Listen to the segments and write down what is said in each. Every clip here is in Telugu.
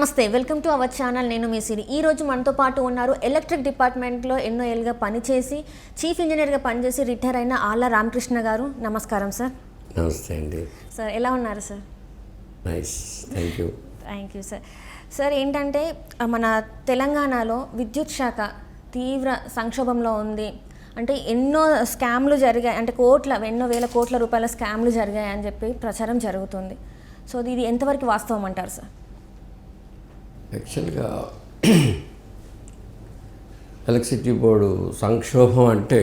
నమస్తే వెల్కమ్ టు అవర్ ఛానల్. నేను మీ సిరి. ఈ రోజు మనతో పాటు ఉన్నారు ఎలక్ట్రిక్ డిపార్ట్మెంట్లో ఎన్నో ఏళ్ళుగా పనిచేసి చీఫ్ ఇంజనీర్గా పనిచేసి రిటైర్ అయిన ఆళ్ళ రామకృష్ణ గారు. నమస్కారం సార్. నమస్తే అండి. సార్ ఎలా ఉన్నారు sir? Nice. Thank you. Thank you sir. Sir ఏంటంటే మన తెలంగాణలో విద్యుత్ శాఖ తీవ్ర సంక్షోభంలో ఉంది. అంటే ఎన్నో స్కామ్లు జరిగాయి. అంటే కోట్ల ఎన్నో వేల కోట్ల రూపాయల స్కామ్లు జరిగాయి అని చెప్పి ప్రచారం జరుగుతుంది. సో ఇది ఎంతవరకు వాస్తవం అంటారు సార్? యాక్చువల్గా ఎలక్ట్రిసిటీ బోర్డు సంక్షోభం అంటే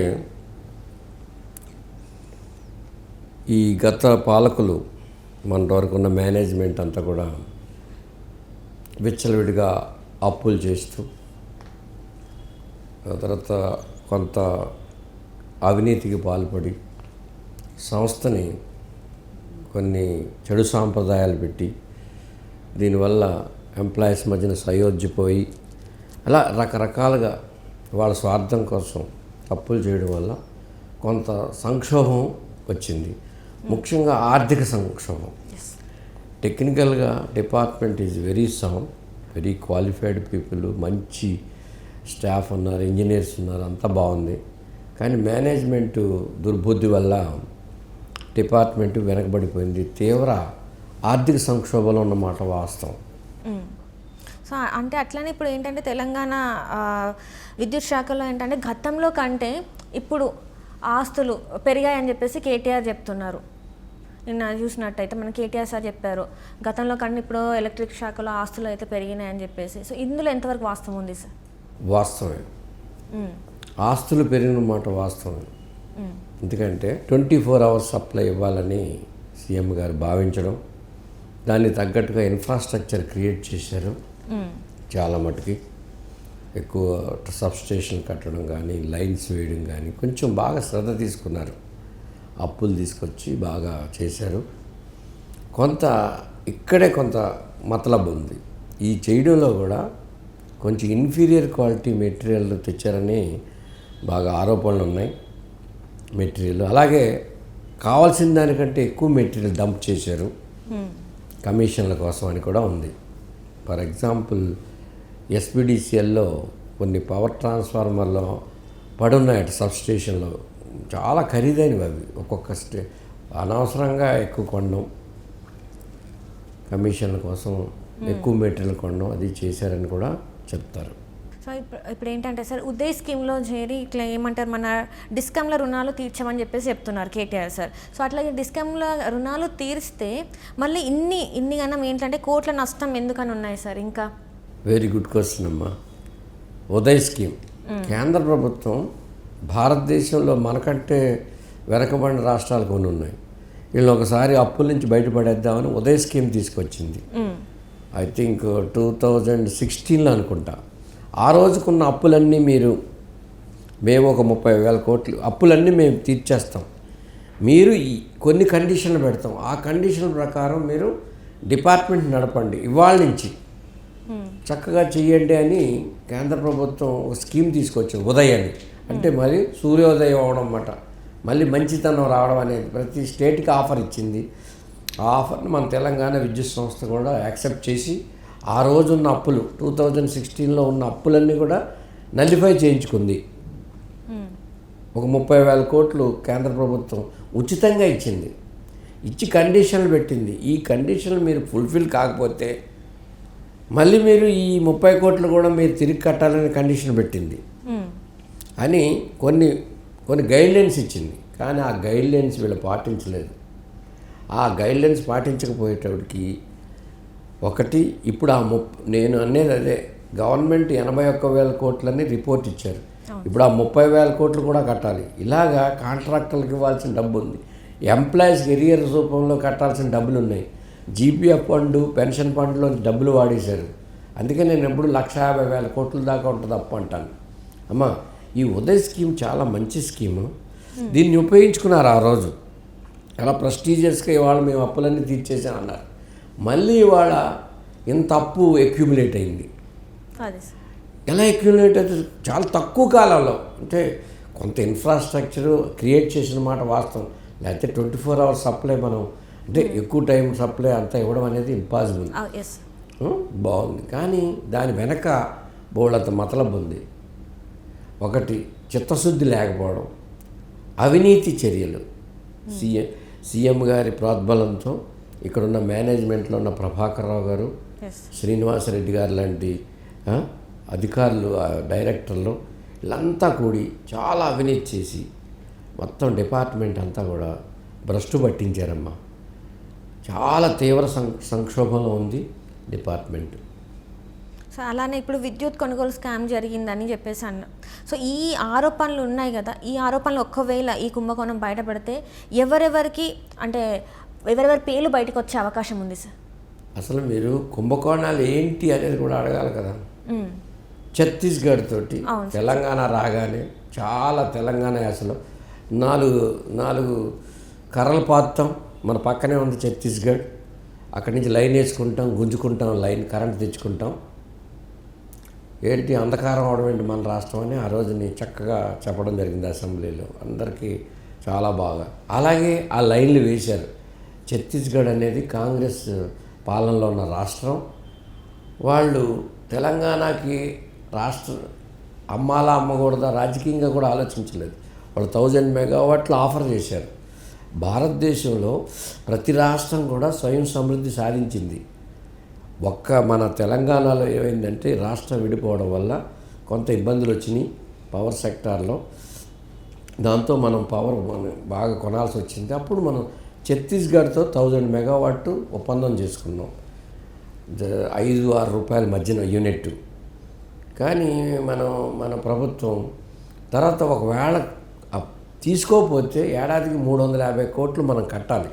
ఈ గత పాలకులు మన వరకు ఉన్న మేనేజ్మెంట్ అంతా కూడా విచ్చలవిడిగా అప్పులు చేస్తూ తర్వాత కొంత అవినీతికి పాల్పడి సంస్థని కొన్ని చెడు సాంప్రదాయాలు పెట్టి దీనివల్ల ఎంప్లాయీస్ మధ్యన సయోధ్యపోయి అలా రకరకాలుగా వాళ్ళ స్వార్థం కోసం తప్పులు చేయడం వల్ల కొంత సంక్షోభం వచ్చింది. ముఖ్యంగా ఆర్థిక సంక్షోభం. టెక్నికల్గా department is very sound very qualified people మంచి స్టాఫ్ ఉన్నారు ఇంజనీర్స్ ఉన్నారు అంతా బాగుంది. కానీ మేనేజ్మెంట్ దుర్బుద్ధి వల్ల డిపార్ట్మెంట్ వెనకబడిపోయింది. తీవ్ర ఆర్థిక సంక్షోభంలో ఉన్నమాట వాస్తవం. సో అంటే అట్లనే ఇప్పుడు ఏంటంటే తెలంగాణ విద్యుత్ శాఖలో ఏంటంటే గతంలో కంటే ఇప్పుడు ఆస్తులు పెరిగాయని చెప్పేసి కేటీఆర్ చెప్తున్నారు. నిన్న చూసినట్టయితే మన కేటీఆర్ సార్ చెప్పారు గతంలో కంటే ఇప్పుడు ఎలక్ట్రిక్ శాఖలో ఆస్తులు అయితే పెరిగినాయని చెప్పేసి. సో ఇందులో ఎంతవరకు వాస్తవం ఉంది సార్? వాస్తవమే. ఆస్తులు పెరిగిన మాట వాస్తవం ఎందుకంటే ట్వంటీ ఫోర్ అవర్స్ సప్లై ఇవ్వాలని సీఎం గారు భావించడం దానికి తగ్గట్టుగా ఇన్ఫ్రాస్ట్రక్చర్ క్రియేట్ చేశారు. చాలా మటుకి. ఎక్కువ సబ్స్టేషన్ కట్టడం కానీ లైన్స్ వేయడం కానీ కొంచెం బాగా శ్రద్ధ తీసుకున్నారు. అప్పులు తీసుకొచ్చి బాగా చేశారు. కొంత ఇక్కడే కొంత మతలబ్ ఉంది. ఈ చేయడంలో కూడా కొంచెం ఇన్ఫీరియర్ క్వాలిటీ మెటీరియల్ తెచ్చారని బాగా ఆరోపణలు ఉన్నాయి. మెటీరియల్ అలాగే కావాల్సిన దానికంటే ఎక్కువ మెటీరియల్ డంప్ చేశారు. కమిషన్ల కోసం అని కూడా ఉంది. ఫర్ ఎగ్జాంపుల్ ఎస్పీడీసీఎల్లో కొన్ని పవర్ ట్రాన్స్ఫార్మర్లో పడున్నాయట సబ్స్టేషన్లో. చాలా ఖరీదైనవి అవి. ఒక్కొక్క స్టే అనవసరంగా ఎక్కువ కొనడం. కమిషన్ల కోసం ఎక్కువ మెటీరియల్ కొనడం అది చేశారని కూడా చెప్తారు. సో ఇప్పుడు ఇప్పుడు ఏంటంటే సార్ ఉదయ్ స్కీమ్లో చేరి ఇట్లా ఏమంటారు మన డిస్కమ్ల రుణాలు తీర్చమని చెప్పేసి చెప్తున్నారు కేటీఆర్ సార్. సో అట్లాగే డిస్కమ్ల రుణాలు తీరిస్తే మళ్ళీ ఇన్ని ఇన్ని గనం ఏంటంటే కోట్ల నష్టం ఎందుకని ఉన్నాయి సార్ ఇంకా? వెరీ గుడ్ క్వశ్చన్ అమ్మా. ఉదయ్ స్కీమ్. కేంద్ర ప్రభుత్వం భారతదేశంలో మనకంటే వెనకబడిన రాష్ట్రాలు కొన్ని ఉన్నాయి. వీళ్ళు ఒకసారి అప్పుల నుంచి బయటపడేద్దామని ఉదయ్ స్కీమ్ తీసుకొచ్చింది. ఐ థింక్ టూ థౌజండ్ సిక్స్టీన్లో అనుకుంటా. ఆ రోజుకున్న అప్పులన్నీ మీరు మేము ఒక ముప్పై వేల కోట్లు అప్పులన్నీ మేము తీర్చేస్తాం. మీరు ఈ కొన్ని కండిషన్లు పెడతాం. ఆ కండిషన్ ప్రకారం మీరు డిపార్ట్మెంట్ నడపండి ఇవాళ నుంచి. చక్కగా చెయ్యండి అని కేంద్ర ప్రభుత్వం ఒక స్కీమ్ తీసుకొచ్చింది ఉదయ్ అని అంటే మరి సూర్యోదయం అవడం అన్నమాట మళ్ళీ మంచితనం రావడం అనేది ప్రతి స్టేట్కి ఆఫర్ ఇచ్చింది. ఆ ఆఫర్ని మన తెలంగాణ విద్యుత్ సంస్థ కూడా యాక్సెప్ట్ చేసి ఆ రోజు ఉన్న అప్పులు టూ థౌజండ్ సిక్స్టీన్లో ఉన్న అప్పులన్నీ కూడా నల్లిఫై చేయించుకుంది. ఒక ముప్పై వేల కోట్లు కేంద్ర ప్రభుత్వం ఉచితంగా ఇచ్చింది. ఇచ్చి కండిషన్లు పెట్టింది. ఈ కండిషన్లు మీరు ఫుల్ఫిల్ కాకపోతే మళ్ళీ మీరు ఈ ముప్పై కోట్లు కూడా మీరు తిరిగి కట్టాలని కండిషన్ పెట్టింది. మ్మ్. అని కొన్ని కొన్ని గైడ్లైన్స్ ఇచ్చింది. కానీ ఆ గైడ్లైన్స్ వీళ్ళు పాటించలేదు. ఆ గైడ్లైన్స్ పాటించకపోయేటప్పటికి ఒకటి ఇప్పుడు ఆ ముప్ నేను అనేది అదే గవర్నమెంట్ ఎనభై ఒక్క వేల కోట్లని రిపోర్ట్ ఇచ్చారు. ఇప్పుడు ఆ ముప్పై వేల కోట్లు కూడా కట్టాలి. ఇలాగా కాంట్రాక్టర్లకు ఇవ్వాల్సిన డబ్బు ఉంది ఎంప్లాయీస్ ఎరియర్ రూపంలో కట్టాల్సిన డబ్బులు ఉన్నాయి జీపీఎఫ్ ఫండ్ పెన్షన్ ఫండ్లో డబ్బులు వాడేశారు. అందుకే నేను ఎప్పుడు లక్ష యాభై వేల కోట్ల దాకా ఉంటుంది అప్పు అంటాను. అమ్మా ఈ ఉదయ్ స్కీమ్ చాలా మంచి స్కీము. దీన్ని ఉపయోగించుకున్నారు ఆ రోజు. చాలా ప్రెస్టీజియస్గా ఇవాళ మేము అప్పులన్నీ తీర్చేసాం అన్నారు మళ్ళీ ఇవాళ ఇంత అప్పు అక్యుములేట్ అయింది. ఎలా అక్యుములేట్ అవుతుంది చాలా తక్కువ కాలంలో అంటే కొంత ఇన్ఫ్రాస్ట్రక్చర్ క్రియేట్ చేసిన మాట వాస్తవం. లేకపోతే ట్వంటీ ఫోర్ అవర్స్ సప్లై మనం అంటే ఎక్కువ టైం సప్లై అంతా ఇవ్వడం అనేది ఇంపాసిబుల్? బాగుంది. కానీ దాని వెనక బోళ్ళంత మతలబు ఉంది. ఒకటి చిత్తశుద్ధి లేకపోవడం. అవినీతి చర్యలు. సీఎం సీఎం గారి ప్రోద్బలంతో ఇక్కడున్న మేనేజ్మెంట్లో ఉన్న ప్రభాకర్ రావు గారు శ్రీనివాసరెడ్డి గారు లాంటి అధికారులు డైరెక్టర్లు వీళ్ళంతా కూడి చాలా అవినీతి చేసి మొత్తం డిపార్ట్మెంట్ అంతా కూడా భ్రష్టు పట్టించారమ్మా. చాలా తీవ్ర సం సంక్షోభంలో ఉంది డిపార్ట్మెంట్ సో అలానే ఇప్పుడు విద్యుత్ కొనుగోలు స్కామ్ జరిగిందని చెప్పేసి అన్న. సో ఈ ఆరోపణలు ఉన్నాయి కదా ఈ ఆరోపణలు ఒక్కవేళ ఈ కుంభకోణం బయటపడితే ఎవరెవరికి అంటే ఎవరెవరి పేర్లు బయటకు వచ్చే అవకాశం ఉంది సార్ అసలు మీరు కుంభకోణాలు ఏంటి అనేది కూడా అడగాలి కదా. ఛత్తీస్గఢ్ తోటి. తెలంగాణ రాగానే చాలా తెలంగాణ యాసలో నాలుగు నాలుగు కర్రలు పాతాం మన పక్కనే ఉంది ఛత్తీస్గఢ్. అక్కడి నుంచి లైన్ వేసుకుంటాం గుంజుకుంటాం లైన్ కరెంట్ తెచ్చుకుంటాం. ఏంటి అంధకారం అవడం ఏంటి మన రాష్ట్రం అని ఆ రోజుని చక్కగా చెప్పడం జరిగింది అసెంబ్లీలో. అందరికీ చాలా బాగా. అలాగే ఆ లైన్లు వేశారు. ఛత్తీస్గఢ్ అనేది కాంగ్రెస్ పాలనలో ఉన్న రాష్ట్రం. వాళ్ళు తెలంగాణకి రాష్ట్ర అమ్మాలా అమ్మకూడదా రాజకీయంగా కూడా ఆలోచించలేదు. వాళ్ళు థౌజండ్ మెగావాట్లు ఆఫర్ చేశారు. భారతదేశంలో ప్రతి రాష్ట్రం కూడా స్వయం సమృద్ధి సాధించింది. ఒక్క మన తెలంగాణలో ఏమైందంటే రాష్ట్రం విడిపోవడం వల్ల కొంత ఇబ్బందులు వచ్చినాయి పవర్ సెక్టార్లో. దాంతో మనం పవర్ మనం బాగా కొనాల్సి వచ్చింది. అప్పుడు మనం ఛత్తీస్గఢ్తో థౌజండ్ మెగావాట్ ఒప్పందం చేసుకున్నాం. ఐదు ఆరు రూపాయల మధ్యన యూనిట్ కానీ మనం మన ప్రభుత్వం తర్వాత ఒకవేళ తీసుకోకపోతే ఏడాదికి మూడు వందల యాభై కోట్లు మనం కట్టాలి.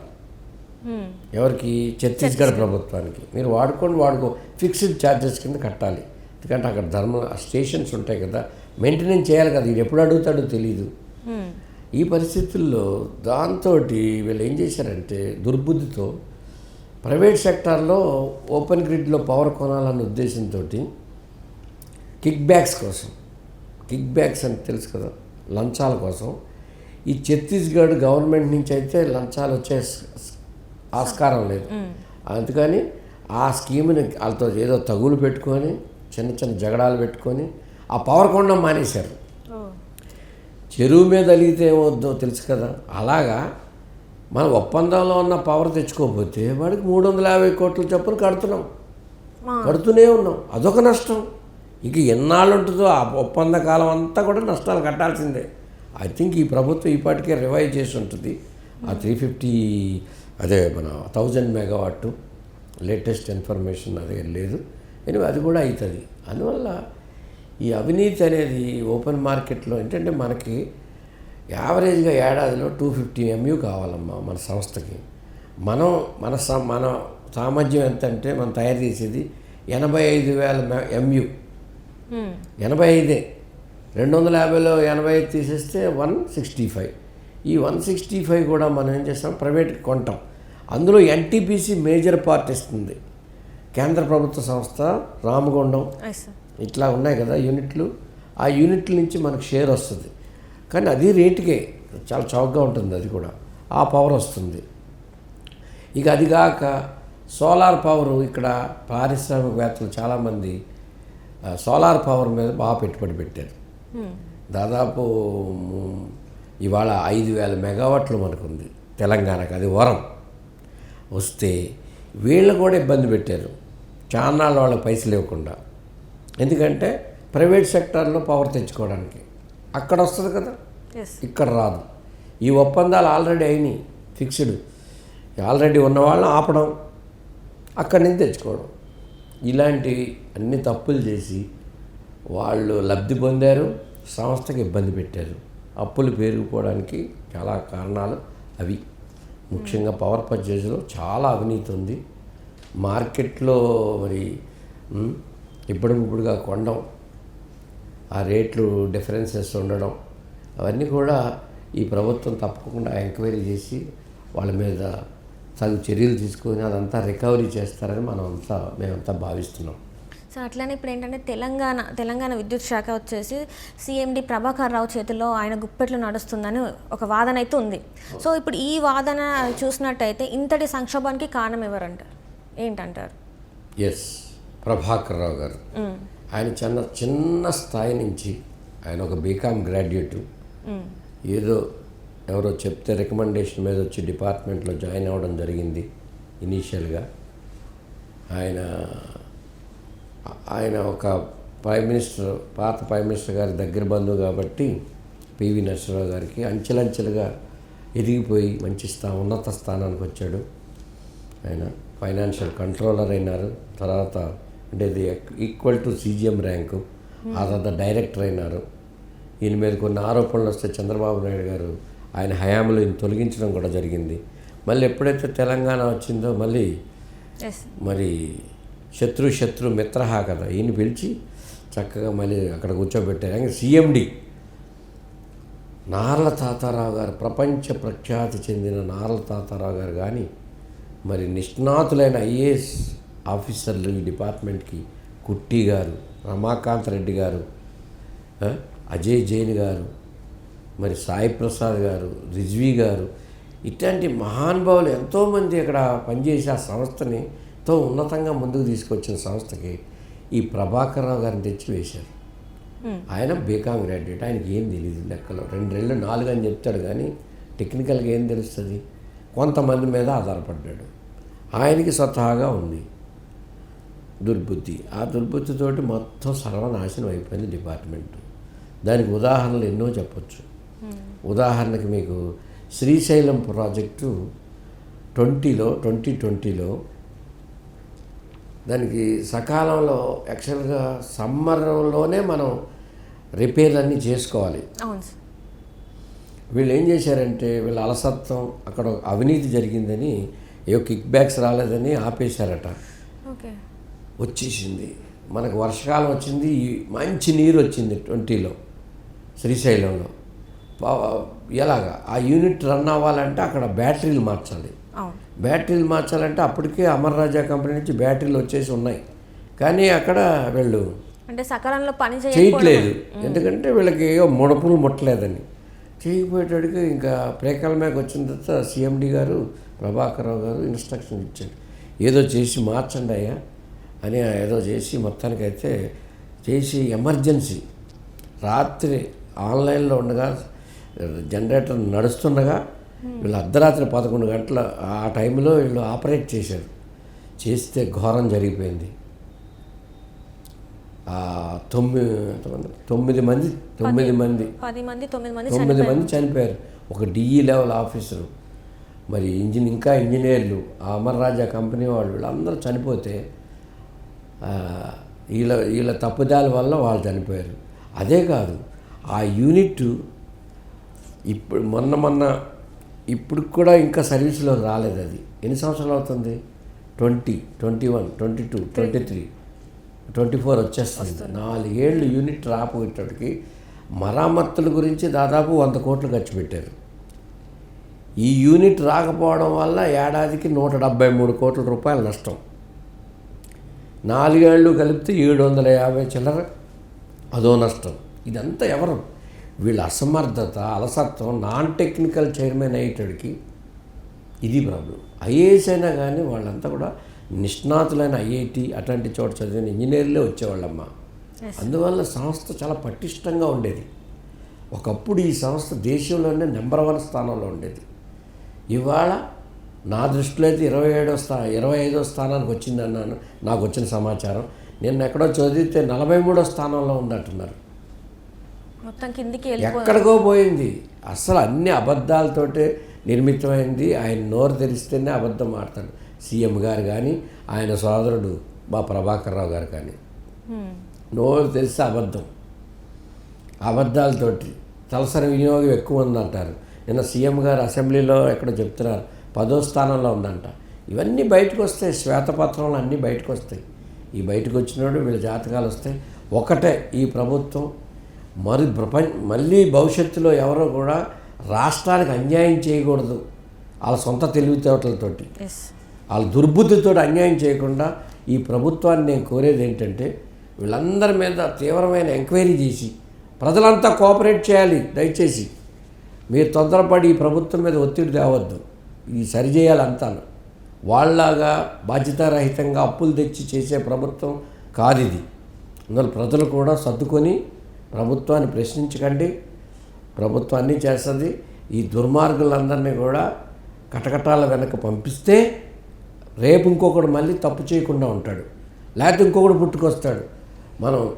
ఎవరికి? ఛత్తీస్గఢ్ ప్రభుత్వానికి. మీరు వాడుకోండి వాడుకో. ఫిక్స్డ్ ఛార్జెస్ కింద కట్టాలి. ఎందుకంటే అక్కడ ధర్మ స్టేషన్స్ ఉంటాయి కదా. మెయింటెనెన్స్ చేయాలి కదా. ఇది ఎప్పుడు అడుగుతాడో తెలియదు. ఈ పరిస్థితుల్లో దాంతో వీళ్ళు ఏం చేశారంటే దుర్బుద్ధితో ప్రైవేట్ సెక్టార్లో ఓపెన్ గ్రిడ్లో పవర్ కొనాలన్న ఉద్దేశంతో కిక్ బ్యాక్స్ కోసం కిక్ బ్యాక్స్ అని తెలుసు కదా లంచాల కోసం ఈ ఛత్తీస్గఢ్ గవర్నమెంట్ నుంచి అయితే లంచాలు వచ్చే ఆస్కారం లేదు. అందుకని ఆ స్కీమ్ని వాళ్ళతో ఏదో తగులు పెట్టుకొని చిన్న చిన్న జగడాలు పెట్టుకొని ఆ పవర్ కొనడం మానేశారు. చెరువు మీద అలిగితే ఏమవుద్దో తెలుసు కదా? అలాగా మన ఒప్పందంలో ఉన్న పవర్ తెచ్చుకోకపోతే వాడికి మూడు వందల యాభై కోట్ల చొప్పున కడుతున్నాం. కడుతూనే ఉన్నాం. అదొక నష్టం. ఇంక ఎన్నాళ్ళు ఉంటుందో ఆ ఒప్పంద కాలం అంతా కూడా నష్టాలు కట్టాల్సిందే. ఐ థింక్ ఈ ప్రభుత్వం ఈపాటికే రివైవ్ చేసి ఉంటుంది. ఆ త్రీ ఫిఫ్టీ అదే మన థౌజండ్ మెగావాట్ లేటెస్ట్ ఇన్ఫర్మేషన్ అదే లేదు. ఎనివే అది కూడా అవుతుంది. అందువల్ల ఈ అవినీతి అనేది ఓపెన్ మార్కెట్లో ఏంటంటే మనకి యావరేజ్గా ఏడాదిలో టూ ఫిఫ్టీ ఎంయూ కావాలమ్మా మన సంస్థకి. మనం మన సా మన సామర్థ్యం ఎంత అంటే మనం తయారు చేసేది ఎనభై ఐదు వేల ఎంయూ. ఎనభై ఐదే. రెండు వందల యాభైలో ఎనభై ఐదు తీసేస్తే వన్ సిక్స్టీ ఫైవ్. ఈ వన్ సిక్స్టీ ఫైవ్ కూడా మనం ఏం చేస్తాం? ప్రైవేట్కి కొంటాం. అందులో ఎన్టీపీసీ మేజర్ పార్ట్ ఇస్తుంది. కేంద్ర ప్రభుత్వ సంస్థ రామగుండం ఇట్లా ఉన్నాయి కదా యూనిట్లు ఆ యూనిట్ల నుంచి మనకు షేర్ వస్తుంది. కానీ అది రేటుకే చాలా చౌకగా ఉంటుంది అది కూడా. ఆ పవర్ వస్తుంది. ఇక అది కాక సోలార్ పవర్ ఇక్కడ పారిశ్రామికవేత్తలు చాలామంది సోలార్ పవర్ మీద బాగా పెట్టుబడి పెట్టారు. దాదాపు ఇవాళ ఐదు వేల మెగావాట్లు మనకుంది తెలంగాణకు అది వరం. వస్తే వీళ్ళు కూడా ఇబ్బంది పెట్టారు. చాన్నాళ్ళు వాళ్ళకి పైసలు ఇవ్వకుండా ఎందుకంటే ప్రైవేట్ సెక్టార్లో పవర్ తెచ్చుకోవడానికి. అక్కడ వస్తుంది కదా? ఇక్కడ రాదు. ఈ ఒప్పందాలు ఆల్రెడీ అయినాయి ఫిక్స్డ్. ఆల్రెడీ ఉన్న వాళ్ళని ఆపడం అక్కడి నుంచి తెచ్చుకోవడం. ఇలాంటి అన్ని తప్పులు చేసి వాళ్ళు లబ్ధి పొందారు సంస్థకి ఇబ్బంది పెట్టారు. అప్పులు పెరిగిపోవడానికి చాలా కారణాలు అవి. ముఖ్యంగా పవర్ పర్చేజ్లో చాలా అవినీతి ఉంది. మార్కెట్లో మరి ఉమ్, ఇప్పుడిప్పుడుగా కొనడం ఆ రేట్లు డిఫరెన్సెస్ ఉండడం అవన్నీ కూడా ఈ ప్రభుత్వం తప్పకుండా ఎంక్వైరీ చేసి వాళ్ళ మీద తగు చర్యలు తీసుకొని అదంతా రికవరీ చేస్తారని మనం అంతా మేమంతా భావిస్తున్నాం. సో అట్లనే ఇప్పుడు ఏంటంటే తెలంగాణ తెలంగాణ విద్యుత్ శాఖ వచ్చేసి సీఎండి ప్రభాకర్ రావు చేతిలో ఆయన గుప్పెట్లు నడుస్తుందని ఒక వాదన అయితే ఉంది. సో ఇప్పుడు ఈ వాదన చూసినట్టయితే ఇంతటి సంక్షోభానికి కారణం ఎవరంటారు? ఏంటంటారు? ఎస్ ప్రభాకర్ రావు గారు ఆయన చిన్న చిన్న స్థాయి నుంచి ఆయన ఒక బీకామ్ గ్రాడ్యుయేట్. ఏదో ఎవరో చెప్తే రికమెండేషన్ మీద వచ్చి డిపార్ట్మెంట్లో జాయిన్ అవ్వడం జరిగింది ఇనీషియల్గా. ఆయన ఆయన ఒక ప్రైమ్ మినిస్టర్ పాత ప్రైమ్ మినిస్టర్ గారి దగ్గర బంధువు కాబట్టి పివి నరసింహరావు గారికి అంచెలంచెలుగా ఎదిగిపోయి మంచి స్థా ఉన్నత స్థానానికి వచ్చాడు. ఆయన ఫైనాన్షియల్ కంట్రోలర్ అయినారు. తర్వాత అంటే ఇది ఈక్వల్ టు సీజీఎం ర్యాంకు ఆ తర్వాత డైరెక్టర్ అయినారు. ఈయన మీద కొన్ని ఆరోపణలు వస్తే చంద్రబాబు నాయుడు గారు ఆయన హయాంలో ఈయన తొలగించడం కూడా జరిగింది. మళ్ళీ ఎప్పుడైతే తెలంగాణ వచ్చిందో మళ్ళీ మరి శత్రు శత్రు మిత్రహ కదా ఈయన పిలిచి చక్కగా మళ్ళీ అక్కడ కూర్చోబెట్టారు. ఇంకా సీఎండి నార్ల తాతారావు గారు ప్రపంచ ప్రఖ్యాతి చెందిన నార్ల తాతారావు గారు కానీ మరి నిష్ణాతులైన ఐఏఎస్ ఆఫీసర్లు ఈ డిపార్ట్మెంట్కి కుట్టి గారు రమాకాంత్ రెడ్డి గారు అజయ్ జైన్ గారు మరి సాయి ప్రసాద్ గారు రిజ్వీ గారు ఇట్లాంటి మహానుభావులు ఎంతోమంది అక్కడ పనిచేసి ఆ సంస్థని ఎంతో ఉన్నతంగా ముందుకు తీసుకొచ్చిన సంస్థకి ఈ ప్రభాకర్ రావు గారిని తెచ్చి వేశారు. ఆయన బీకామ్ గ్రాడ్యుయేట్. ఆయనకి ఏం తెలియదు లెక్కలో. రెండేళ్ళు నాలుగు అని చెప్తాడు కానీ టెక్నికల్గా ఏం తెలుస్తుంది? కొంతమంది మీద ఆధారపడ్డాడు. ఆయనకి స్వతహాగా ఉంది. దుర్బుద్ధి. ఆ దుర్బుద్ధితోటి మొత్తం సర్వనాశనం అయిపోయింది డిపార్ట్మెంట్. దానికి ఉదాహరణలు ఎన్నో చెప్పొచ్చు. ఉదాహరణకి మీకు శ్రీశైలం ప్రాజెక్టు ట్వంటీలో ట్వంటీ ట్వంటీలో దానికి సకాలంలో యాక్చువల్గా సమ్మర్లోనే మనం రిపేర్లు అన్నీ చేసుకోవాలి వీళ్ళు ఏం చేశారంటే వీళ్ళ అలసత్వం అక్కడ అవినీతి జరిగిందని ఏ కిక్ బ్యాక్స్ రాలేదని ఆపేశారట. ఓకే. వచ్చేసింది. మనకు వర్షాకాలం వచ్చింది మంచి నీరు వచ్చింది ట్వంటీలో శ్రీశైలంలో. ఎలాగా? ఆ యూనిట్ రన్ అవ్వాలంటే అక్కడ బ్యాటరీలు మార్చాలి. బ్యాటరీలు మార్చాలంటే అప్పటికే అమర్ రాజా కంపెనీ నుంచి బ్యాటరీలు వచ్చేసి ఉన్నాయి. కానీ అక్కడ వీళ్ళు అంటే సకాలంలో పని చేయట్లేదు. ఎందుకంటే వీళ్ళకి ఏవో ముడపులు ముట్టలేదని. చేయకపోయేటడికి ఇంకా ప్రేకల మీద వచ్చిన తర్వాత సిఎండి గారు ప్రభాకర్ రావు గారు ఇన్స్ట్రక్షన్ ఇచ్చాడు ఏదో చేసి మార్చండి అయ్యా. అని ఏదో చేసి మొత్తానికైతే చేసి ఎమర్జెన్సీ. రాత్రి ఆన్లైన్లో ఉండగా జనరేటర్ నడుస్తుండగా వీళ్ళు అర్ధరాత్రి పదకొండు గంటల ఆ టైంలో వీళ్ళు ఆపరేట్ చేశారు. చేస్తే ఘోరం జరిగిపోయింది. తొమ్మిది? తొమ్మిది మంది. తొమ్మిది మంది తొమ్మిది మంది చనిపోయారు. ఒక డిఈ లెవెల్ ఆఫీసరు. మరి ఇంజిన్ ఇంకా ఇంజనీర్లు ఆ అమర్ రాజా కంపెనీ వాళ్ళు వీళ్ళందరూ చనిపోతే వీళ్ళ వీళ్ళ తప్పుదాల వల్ల వాళ్ళు చనిపోయారు. అదే కాదు ఆ యూనిట్ ఇప్పుడు మొన్న మొన్న ఇప్పుడు కూడా ఇంకా సర్వీస్లోకి రాలేదు అది. ఎన్ని సంవత్సరాలు అవుతుంది? Twenty twenty one twenty two twenty three twenty four వచ్చేస్తుంది. నాలుగేళ్ళు యూనిట్ రాపోయేటప్పటికి మరామత్తుల గురించి దాదాపు వంద కోట్లు ఖర్చు పెట్టారు. ఈ యూనిట్ రాకపోవడం వల్ల ఏడాదికి నూట డెబ్బై మూడు కోట్ల రూపాయల నష్టం. నాలుగేళ్ళు కలిపితే ఏడు వందల యాభై చిల్లర అదో నష్టం. ఇదంతా ఎవరు? వీళ్ళ అసమర్థత అలసత్వం నాన్ టెక్నికల్ చైర్మన్ అయ్యేటడికి ఇది ప్రాబ్లం. ఐఏఎస్ అయినా కానీ వాళ్ళంతా కూడా నిష్ణాతులైన ఐఐటి అట్లాంటి చోట చదివిన ఇంజనీర్లే వచ్చేవాళ్ళమ్మా. అందువల్ల సంస్థ చాలా పటిష్టంగా ఉండేది. ఒకప్పుడు ఈ సంస్థ దేశంలోనే నెంబర్ వన్ స్థానంలో ఉండేది. ఇవాళ నా దృష్టిలో అయితే ఇరవై ఏడో స్థా ఇరవై ఐదో స్థానానికి వచ్చిందన్నాను. నాకు వచ్చిన సమాచారం. నేను ఎక్కడో చదివితే నలభై మూడో స్థానంలో ఉందంటున్నారు. మొత్తం కిందికి ఎక్కడికో పోయింది. అసలు అన్ని అబద్ధాలతోటే నిర్మితమైంది. ఆయన నోరు తెరిస్తేనే అబద్ధం ఆడతాడు. సీఎం గారు కానీ ఆయన సోదరుడు మా ప్రభాకర్ రావు గారు కానీ. నోరు తెలిస్తే అబద్ధం. అబద్ధాలతోటి. తలసరి వినియోగం ఎక్కువ ఉందంటారు. నిన్న సీఎం గారు అసెంబ్లీలో ఎక్కడో చెప్తున్నారు. పదో స్థానంలో ఉందంట. ఇవన్నీ బయటకు వస్తాయి శ్వేతపత్రంలో అన్నీ బయటకు వస్తాయి ఈ బయటకు వచ్చినోడు వీళ్ళ జాతకాలు వస్తాయి. ఒకటే ఈ ప్రభుత్వం. మరి ప్రపంచ మళ్ళీ భవిష్యత్తులో ఎవరో కూడా రాష్ట్రానికి అన్యాయం చేయకూడదు. వాళ్ళ సొంత తెలివితేటలతోటి. వాళ్ళ దుర్బుద్ధితో అన్యాయం చేయకుండా ఈ ప్రభుత్వాన్ని నేను కోరేది ఏంటంటే వీళ్ళందరి మీద తీవ్రమైన ఎంక్వైరీ చేసి ప్రజలంతా కోఆపరేట్ చేయాలి. దయచేసి మీరు తొందరపడి ఈ ప్రభుత్వం మీద ఒత్తిడి తేవద్దు. ఇది సరిచేయాలి అంతాను వాళ్ళలాగా బాధ్యతారహితంగా అప్పులు తెచ్చి చేసే ప్రభుత్వం కాదు ఇది అందువల్ల ప్రజలు కూడా సర్దుకొని ప్రభుత్వాన్ని ప్రశ్నించకండి. ప్రభుత్వం అన్నీ చేస్తుంది. ఈ దుర్మార్గులందరినీ కూడా కటకటాల వెనక పంపిస్తే రేపు ఇంకొకడు మళ్ళీ తప్పు చేయకుండా ఉంటాడు. లేకపోతే ఇంకొకడు పుట్టుకొస్తాడు. మనం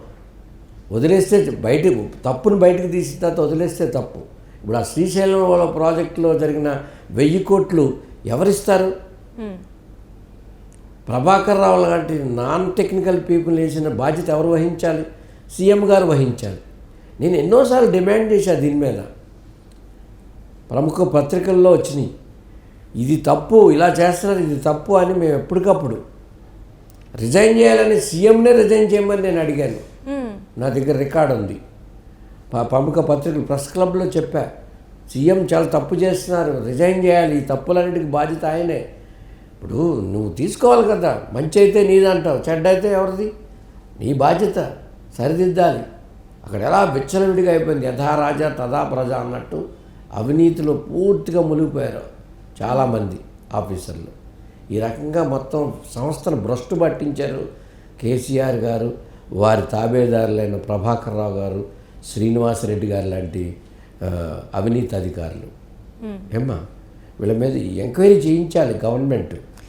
వదిలేస్తే బయట తప్పును బయటకు తీసిన తర్వాత వదిలేస్తే తప్పు. ఇప్పుడు ఆ శ్రీశైలం వాళ్ళ ప్రాజెక్టులో జరిగిన వెయ్యి కోట్లు ఎవరిస్తారు? ప్రభాకర్ రావు లాంటి నాన్ టెక్నికల్ పీపుల్ వేసిన బాధ్యత ఎవరు వహించాలి? సీఎం గారు వహించాలి. నేను ఎన్నోసార్లు డిమాండ్ చేశా దీని మీద. ప్రముఖ పత్రికల్లో వచ్చినాయి. ఇది తప్పు ఇలా చేస్తున్నారు ఇది తప్పు అని మేము ఎప్పటికప్పుడు రిజైన్ చేయాలని సీఎంనే రిజైన్ చేయమని నేను అడిగాను. నా దగ్గర రికార్డు ఉంది. ప్రముఖ పత్రికలు ప్రెస్ క్లబ్లో చెప్పా సీఎం చాలా తప్పు చేస్తున్నారు రిజైన్ చేయాలి ఈ తప్పులన్నింటికి బాధ్యత ఆయనే. ఇప్పుడు నువ్వు తీసుకోవాలి కదా మంచి అయితే నీదంటావు చెడ్డ అయితే ఎవరిది? నీ బాధ్యత సరిదిద్దాలి. అక్కడ ఎలా విచ్చలవిడిగా అయిపోయింది యథా రాజా తదా ప్రజ అన్నట్టు అవినీతిలో పూర్తిగా మునిగిపోయారు చాలామంది ఆఫీసర్లు. ఈ రకంగా మొత్తం సంస్థను భ్రష్టు పట్టించారు కేసీఆర్ గారు వారి తాబేదారులైన ప్రభాకర్ రావు గారు శ్రీనివాసరెడ్డి గారు లాంటి అవినీతి అధికారులు ఏమ్మా? వీళ్ళ మీద ఎంక్వైరీ చేయించాలి గవర్నమెంట్.